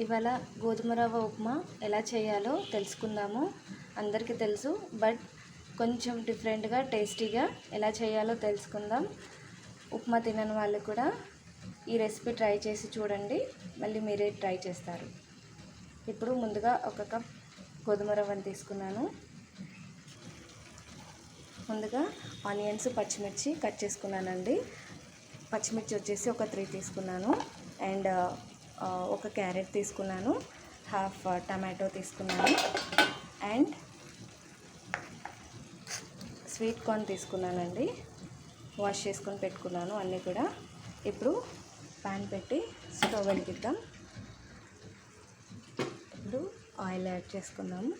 ఇవాళ గోధుమ రవ్వ ఉప్మా ఎలా చేయాలో తెలుసుకుందాము. అందరికీ తెలుసు బట్ కొంచెం డిఫరెంట్గా టేస్టీగా ఎలా చేయాలో తెలుసుకుందాం. ఉప్మా తినని వాళ్ళు కూడా ఈ రెసిపీ ట్రై చేసి చూడండి మళ్ళీ మీరే ట్రై చేస్తారు. ఇప్పుడు ముందుగా ఒక కప్ గోధుమ రవ్వను తీసుకున్నాను. ముందుగా ఆనియన్స్ పచ్చిమిర్చి కట్ చేసుకున్నానండి. పచ్చిమిర్చి వచ్చేసి ఒక త్రీ తీసుకున్నాను. అండ్ ఒక క్యారెట్ తీసుకున్నాను హాఫ్ టమాటో తీసుకున్నాను అండ్ స్వీట్ కార్న్ తీసుకున్నానండి. వాష్ చేసుకొని పెట్టుకున్నాను అన్నీ కూడా. ఇప్పుడు ప్యాన్ పెట్టి స్టవ్ వెలిగిద్దాం. ఇప్పుడు ఆయిల్ యాడ్ చేసుకుందాము.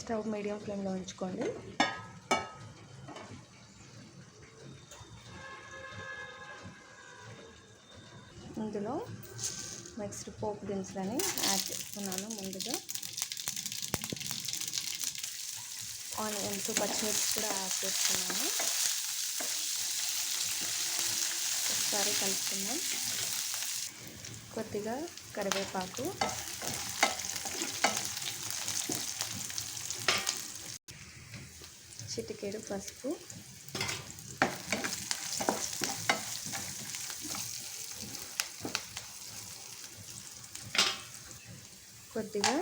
స్టవ్ మీడియం ఫ్లేమ్లో ఉంచుకోండి. అందులో నెక్స్ట్ పోపు దినుసులని యాడ్ చేసుకున్నాను ముందుగా. ఆనియన్స్ పచ్చిమిర్చి కూడా యాడ్ చేస్తున్నాను. ఒకసారి కలుపుకుందాం. కొద్దిగా కరివేపాకు. చిటికేడు పసుపు. కొద్దిగా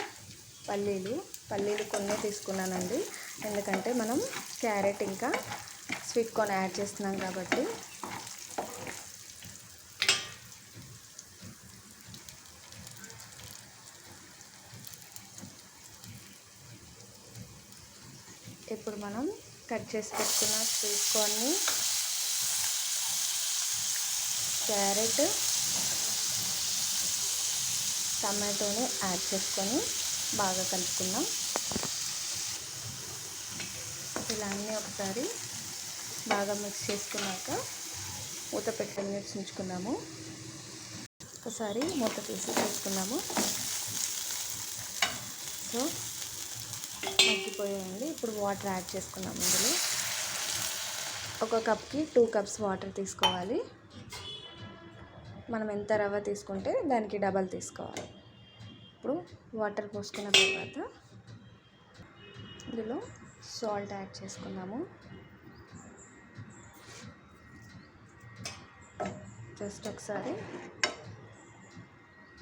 పల్లీలు పల్లీలు కొన్ని తీసుకున్నానండి. ఎందుకంటే మనం క్యారెట్ ఇంకా స్వీట్ కార్న్ యాడ్ చేస్తున్నాం కాబట్టి. ఇప్పుడు మనం కట్ చేసి పెట్టుకున్న స్వీట్ కార్న్ని క్యారెట్ టమాటోని యాడ్ చేసుకొని బాగా కలుపుకుందాం. ఇలా అన్నీ ఒకసారి బాగా మిక్స్ చేసుకున్నాక మూత పెట్టుకొని మిక్స్ ఒకసారి మూత తీసి చేసుకున్నాము సో మగ్గిపోయాయండి. ఇప్పుడు వాటర్ యాడ్ చేసుకున్నాము ఇందులో. ఒక కప్కి టూ కప్స్ వాటర్ తీసుకోవాలి. మనం ఎంత రవ్వ తీసుకుంటే దానికి డబల్ తీసుకోవాలి. ఇప్పుడు వాటర్ పోసుకున్న తర్వాత ఇందులో సాల్ట్ యాడ్ చేసుకుందాము. జస్ట్ ఒకసారి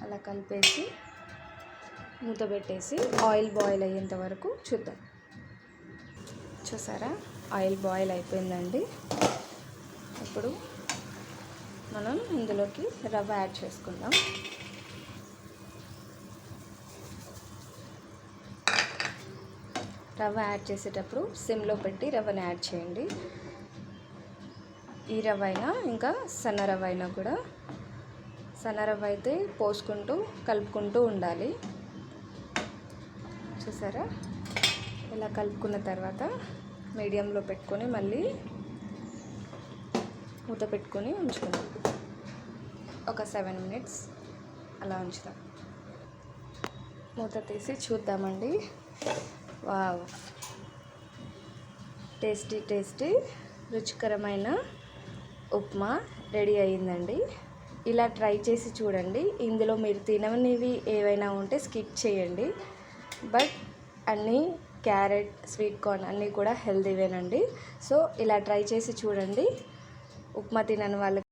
అలా కలిపేసి మూత పెట్టేసి ఆయిల్ బాయిల్ అయ్యేంత వరకు చూద్దాం. చూసారా? ఆయిల్ బాయిల్ అయిపోయిందండి. ఇప్పుడు మనం ఇందులోకి రవ్వ యాడ్ చేసుకుందాం. రవ్వ యాడ్ చేసేటప్పుడు సిమ్లో పెట్టి రవ్వని యాడ్ చేయండి. ఈ రవ్వ అయినా ఇంకా సన్న రవ్వ అయినా కూడా సన్న రవ్వ అయితే పోసుకుంటూ కలుపుకుంటూ ఉండాలి. చూసారా? ఇలా కలుపుకున్న తర్వాత మీడియంలో పెట్టుకొని మళ్ళీ మూత పెట్టుకొని ఉంచుకుందాం. ఒక సెవెన్ మినిట్స్ అలా ఉంచుదాం. మూత తీసి చూద్దామండి. వావ్. టేస్టీ టేస్టీ రుచికరమైన ఉప్మా రెడీ అయ్యిందండి. ఇలా ట్రై చేసి చూడండి. ఇందులో మీరు తిననివి ఏవైనా ఉంటే స్కిప్ చేయండి. బట్ అన్నీ క్యారెట్ స్వీట్ కార్న్ అన్నీ కూడా హెల్దీవేనండి సో ఇలా ట్రై చేసి చూడండి. ఉప్మా తినని వాళ్ళు